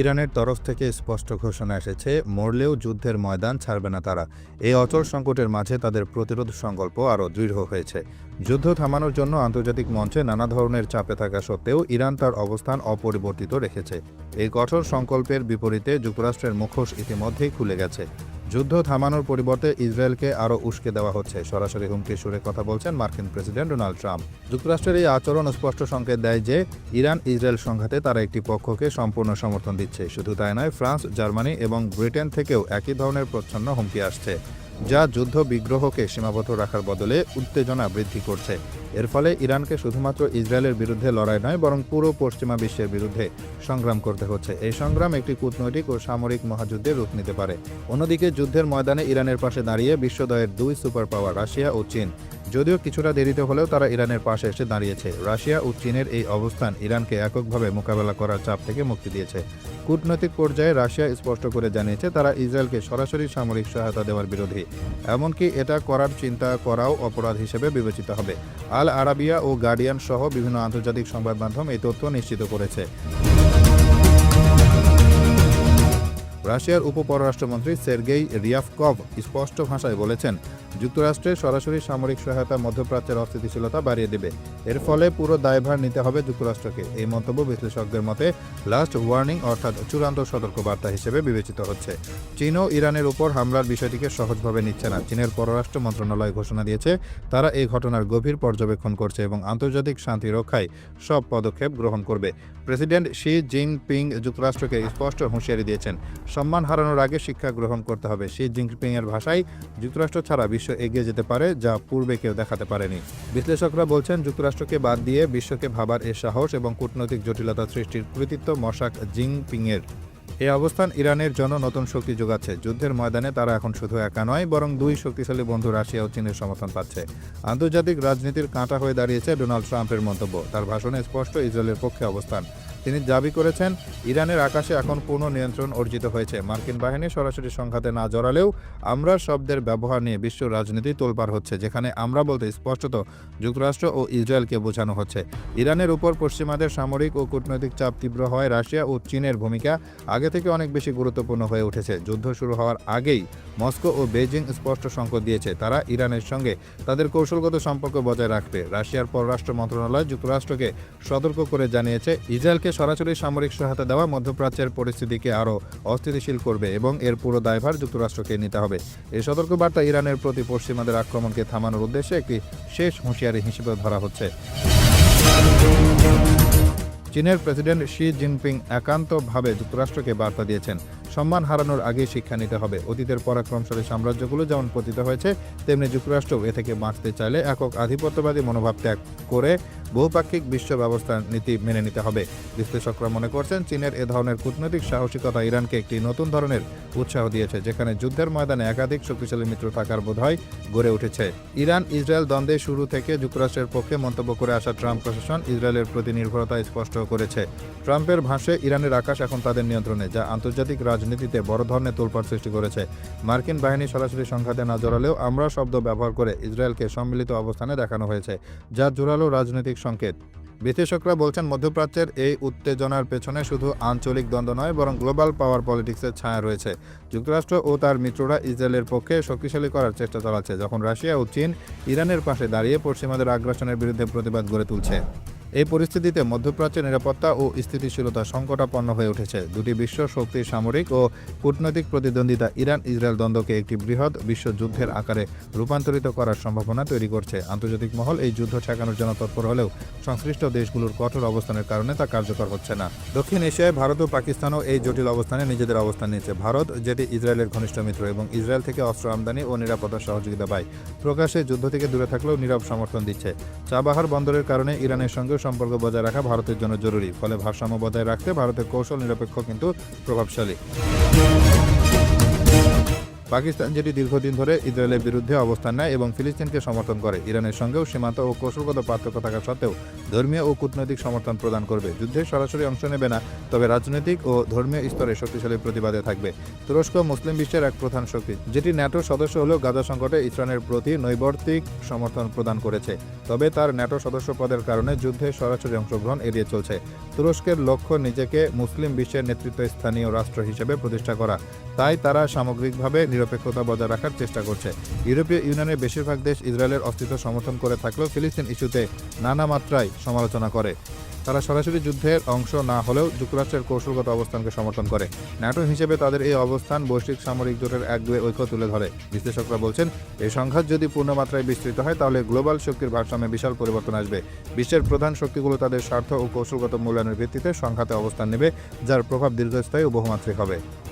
ইরানের তরফ থেকে স্পষ্ট ঘোষণা এসেছে, মরলেও যুদ্ধের ময়দান ছাড়বে না তারা। এই অচল সংকটের মাঝে তাদের প্রতিরোধ সংকল্প আরও দৃঢ় হয়েছে। যুদ্ধ থামানোর জন্য আন্তর্জাতিক মঞ্চে নানা ধরনের চাপে থাকা সত্ত্বেও ইরান তার অবস্থান অপরিবর্তিত রেখেছে। এই কঠোর সংকল্পের বিপরীতে যুক্তরাষ্ট্রের মুখোশ ইতিমধ্যেই খুলে গেছে। যুদ্ধ থামানোর পরিবর্তে ইসরায়েলকে আরও উস্কে দেওয়া হচ্ছে। সরাসরি হুমকি সুরে কথা বলছেন মার্কিন প্রেসিডেন্ট ডোনাল্ড ট্রাম্প। যুক্তরাষ্ট্রের এই আচরণ স্পষ্ট সংকেত দেয় যে ইরান ইসরায়েল সংঘাতে তারা একটি পক্ষকে সম্পূর্ণ সমর্থন দিচ্ছে। শুধু তাই নয়, ফ্রান্স, জার্মানি এবং ব্রিটেন থেকেও একই ধরনের প্রচ্ছন্ন হুমকি আসছে। যা যুদ্ধ বিগ্রহকে সীমাবদ্ধ রাখার বদলে উত্তেজনা বৃদ্ধি করছে। এর ফলে ইরানকে শুধুমাত্র ইসরায়েলের বিরুদ্ধে লড়াই নয়, বরং পুরো পশ্চিমা বিশ্বের বিরুদ্ধে সংগ্রাম করতে হচ্ছে। এই সংগ্রাম একটি কূটনৈতিক ও সামরিক মহাযুদ্ধে রূপ নিতে পারে। অন্যদিকে যুদ্ধের ময়দানে ইরানের পাশে দাঁড়িয়ে বিশ্বদয়ের দুই সুপার পাওয়ার রাশিয়া ও চীন। যদিও কিছুটা দেরিতে হলেও তারা ইরানের পাশে এসে দাঁড়িয়েছে। রাশিয়া ও চীনের এই অবস্থান ইরানকে এককভাবে মোকাবেলা করার চাপ থেকে মুক্তি দিয়েছে। কূটনৈতিক পর্যায়ে রাশিয়া স্পষ্ট করে জানিয়েছে, তারা ইসরায়েলকে সরাসরি সামরিক সহায়তা দেওয়ার বিরোধী। এমনকি এটা করার চিন্তা করাও অপরাধ হিসেবে বিবেচিত হবে। আল আরাবিয়া ও গার্ডিয়ান সহ বিভিন্ন আন্তর্জাতিক সংবাদ মাধ্যম এই তথ্য নিশ্চিত করেছে। রাশিয়ার উপপররাষ্ট্রমন্ত্রী সের্গেই রিয়াফকভ স্পষ্ট ভাষায় বলেছেন যুক্তরাষ্ট্রের সরাসরি সামরিক সহায়তা, মধ্যপ্রাচ্যের অস্থিতিশীলতা বাড়িয়ে দেবে। এর ফলে পুরো দায়ভার নিতে হবে যুক্তরাষ্ট্রকে। এই মন্তব্য বিশ্লেষকদের মতে লাস্ট ওয়ার্নিং অর্থাৎ চূড়ান্ত সতর্কবার্তা হিসেবে বিবেচিত হচ্ছে। চীনও ইরানের উপর হামলার বিষয়টিকে সহজভাবে নিচ্ছে না। চীনের পররাষ্ট্র মন্ত্রণালয় ঘোষণা দিয়েছে, তারা এই ঘটনার গভীর পর্যবেক্ষণ করছে এবং আন্তর্জাতিক শান্তি রক্ষায় সব পদক্ষেপ গ্রহণ করবে। প্রেসিডেন্ট শি জিনপিং যুক্তরাষ্ট্রকে স্পষ্ট হুঁশিয়ারি দিয়েছেন। সম্মান হারানোর আগে শিক্ষা গ্রহণ করতে হবে। শি জিনপিং এর ভাষায়, যুক্তরাষ্ট্র ছাড়া বিশ্ব এগিয়ে যেতে পারে, যা পূর্বে কেউ দেখাতে পারেনি। বিশ্লেষকরা বলছেন, যুক্তরাষ্ট্রকে বাদ দিয়ে বিশ্বকে ভাবার এ সাহস এবং কূটনৈতিক জটিলতা সৃষ্টির কৃতিত্ব মশাক জিনপিং এর এই অবস্থান ইরানের জন্য নতুন শক্তি যোগাচ্ছে। যুদ্ধের ময়দানে তারা এখন শুধু একা নয়, বরং দুই শক্তিশালী বন্ধু রাশিয়া ও চীনের সমর্থন পাচ্ছে। আন্তর্জাতিক রাজনীতির কাঁটা হয়ে দাঁড়িয়েছে ডোনাল্ড ট্রাম্পের মন্তব্য। তার ভাষণে স্পষ্ট ইসরায়েলের পক্ষে অবস্থান। তিনি দাবি করেছেন, ইরানের আকাশে এখন পূর্ণ নিয়ন্ত্রণ অর্জিত হয়েছে। মার্কিন বাহিনী সরাসরি সংঘাতে না জড়ালেও আমরা শব্দের ব্যবহার নিয়ে বিশ্ব রাজনীতি তোলপার হচ্ছে, যেখানে আমরা বলতে স্পষ্টত যুক্তরাষ্ট্র ও ইসরায়েলকে বোঝানো হচ্ছে। ইরানের উপর পশ্চিমাদের সামরিক ও কূটনৈতিক চাপ তীব্র হয় রাশিয়া ও চীনের ভূমিকা আগে থেকে অনেক বেশি গুরুত্বপূর্ণ হয়ে উঠেছে। যুদ্ধ শুরু হওয়ার আগেই মস্কো ও বেজিং স্পষ্ট সংকেত দিয়েছে, তারা ইরানের সঙ্গে তাদের কৌশলগত সম্পর্ক বজায় রাখবে রাশিয়ার পররাষ্ট্র মন্ত্রণালয় যুক্তরাষ্ট্রকে সতর্ক করে জানিয়েছে, ইসরায়েলকে সরাসরি সামরিক সহায়তা দেওয়া মধ্যপ্রাচ্যের পরিস্থিতিকে আরও অস্থিতিশীল করবে এবং এর পুরো দায়ভার যুক্তরাষ্ট্রকে নিতে হবে। এই সতর্কবার্তা ইরানের প্রতি পশ্চিমাদের আক্রমণকে থামানোর উদ্দেশ্যে একটি শেষ হুঁশিয়ারি হিসেবে ধরা হচ্ছে। চীনের প্রেসিডেন্ট শি জিনপিং একান্তভাবে যুক্তরাষ্ট্রকে বার্তা দিয়েছেন। সম্মান হারানোর আগে শিক্ষা নিতে হবে। অতীতের পরাক্রমশালী সাম্রাজ্যগুলো যেমন পতিত হয়েছে, তেমনি যুক্তরাষ্ট্রও এ থেকে বাঁচতে চাইলে একক আধিপত্যবাদী মনোভাব ত্যাগ করে বহুপাক্ষিক বিশ্ব ব্যবস্থার নীতি মেনে নিতে হবে। বিশ্লেষকরা মনে করছেন, চীনের এ ধরনের কূটনৈতিক সাহসিকতা ইরানকে একটি নতুন ধরনের উৎসাহ দিয়েছে, যেখানে যুদ্ধের ময়দানে একাধিক শক্তিশালী মিত্র থাকার বোধহয় গড়ে উঠেছে। ইরান, ইসরায়েল দ্বন্দ্বে শুরু থেকে যুক্তরাষ্ট্রের পক্ষে মন্তব্য করে আসা ট্রাম্প প্রশাসন ইসরায়েলের প্রতি নির্ভরতা স্পষ্ট করেছে। ট্রাম্পের ভাষে ইরানের আকাশ এখন তাদের নিয়ন্ত্রণে, যা আন্তর্জাতিক রাজনীতিতে বড় ধরনের তোলপাড় সৃষ্টি করেছে। মার্কিন বাহিনী সরাসরি সংঘাতে না জড়ালেও আমরা শব্দ ব্যবহার করে ইসরায়েলকে সম্মিলিত অবস্থানে দেখানো হয়েছে, যা জোরালো রাজনৈতিক সংকেত। বিশ্লেষকরা বলছেন, মধ্যপ্রাচ্যের এই উত্তেজনার পেছনে শুধু আঞ্চলিক দ্বন্দ্ব নয়, বরং গ্লোবাল পাওয়ার পলিটিক্সের ছায়া রয়েছে। যুক্তরাষ্ট্র ও তার মিত্ররা ইসরায়েলের পক্ষে শক্তিশালী করার চেষ্টা চালাচ্ছে, যখন রাশিয়া ও চীন ইরানের পাশে দাঁড়িয়ে পশ্চিমাদের আগ্রাসনের বিরুদ্ধে প্রতিবাদ গড়ে তুলছে। এই পরিস্থিতিতে মধ্যপ্রাচ্যের নিরাপত্তা ও স্থিতিশীলতা সংকটাপন্ন হয়ে উঠেছে। দুটি বিশ্ব শক্তির সামরিক ও কূটনৈতিক প্রতিদ্বন্দ্বিতা ইরান ইসরায়েল দ্বন্দ্বকে একটি বৃহৎ বিশ্বযুদ্ধের আকারে রূপান্তরিত করার সম্ভাবনা তৈরি করছে। আন্তর্জাতিক মহল এই যুদ্ধ ঠেকানোর জন্য তৎপর হলেও সংশ্লিষ্ট দেশগুলোর কঠোর অবস্থানের কারণে তা কার্যকর হচ্ছে না। দক্ষিণ এশিয়ায় ভারত ও পাকিস্তানও এই জটিল অবস্থানে নিজেদের অবস্থান নিয়েছে। ভারত, যেটি ইসরায়েলের ঘনিষ্ঠ মিত্র এবং ইসরায়েল থেকে অস্ত্র আমদানি ও নিরাপত্তা সহযোগিতা পায়, প্রকাশ্যে যুদ্ধ থেকে দূরে থাকলেও নীরব সমর্থন দিচ্ছে। চাবাহার বন্দরের কারণে ইরানের সঙ্গে সম্পর্ক বজায় রাখা ভারতের জন্য জরুরি, ফলে ভারসাম্য বজায় রাখতে ভারতের কৌশল নিরপেক্ষ কিন্তু প্রভাবশালী। পাকিস্তান যেটি দীর্ঘদিন ধরে ইসরায়েলের বিরুদ্ধে অবস্থান নেয় এবং ফিলিস্তিনকে সমর্থন করে, ইরানের সঙ্গেও সীমান্ত ও কৌশলগত পার্থক্য থাকা সত্ত্বেও ধর্মীয় ও কূটনৈতিক সমর্থন প্রদান করবে। যুদ্ধে সরাসরি অংশ নেবে না, তবে রাজনৈতিক ও ধর্মীয় স্তরে শক্তিশালী প্রতিবাদে থাকবে। তুরস্ক মুসলিম বিশ্বের এক প্রধান শক্তি, যেটি ন্যাটোর সদস্য হলেও গাজা সংকটে ইসরায়েলের প্রতি নৈবর্তিক সমর্থন প্রদান করেছে। তবে তার ন্যাটো সদস্য পদের কারণে যুদ্ধে সরাসরি অংশগ্রহণ এড়িয়ে চলছে। তুরস্কের লক্ষ্য নিজেকে মুসলিম বিশ্বের নেতৃত্ব স্থানীয় রাষ্ট্র হিসেবে প্রতিষ্ঠা করা। তাই তারা সামগ্রিকভাবে নিরপেক্ষতা বজায় রাখার চেষ্টা করছে। ইউরোপীয় ইউনিয়নের বেশিরভাগ দেশ ইসরায়েলের অস্তিত্ব সমর্থন করে থাকলেও ফিলিস্তিন ইস্যুতে নানা মাত্রায় সমালোচনা করে। তারা সরাসরি যুদ্ধের অংশ না হলেও যুক্তরাষ্ট্রের কৌশলগত অবস্থানকে সমর্থন করে। ন্যাটো হিসেবে তাদের এই অবস্থান বৈশ্বিক সামরিক জোটের এক দুয়ে ঐক্য তুলে ধরে। বিশ্লেষকরা বলছেন, এই সংঘাত যদি পূর্ণমাত্রায় বিস্তৃত হয়, তাহলে গ্লোবাল শক্তির ভারসাম্যে বিশাল পরিবর্তন আসবে। বিশ্বের প্রধান শক্তিগুলো তাদের স্বার্থ ও কৌশলগত মূল্যায়নের ভিত্তিতে সংঘাতে অবস্থান নেবে, যার প্রভাব দীর্ঘস্থায়ী ও বহুমাত্রিক হবে।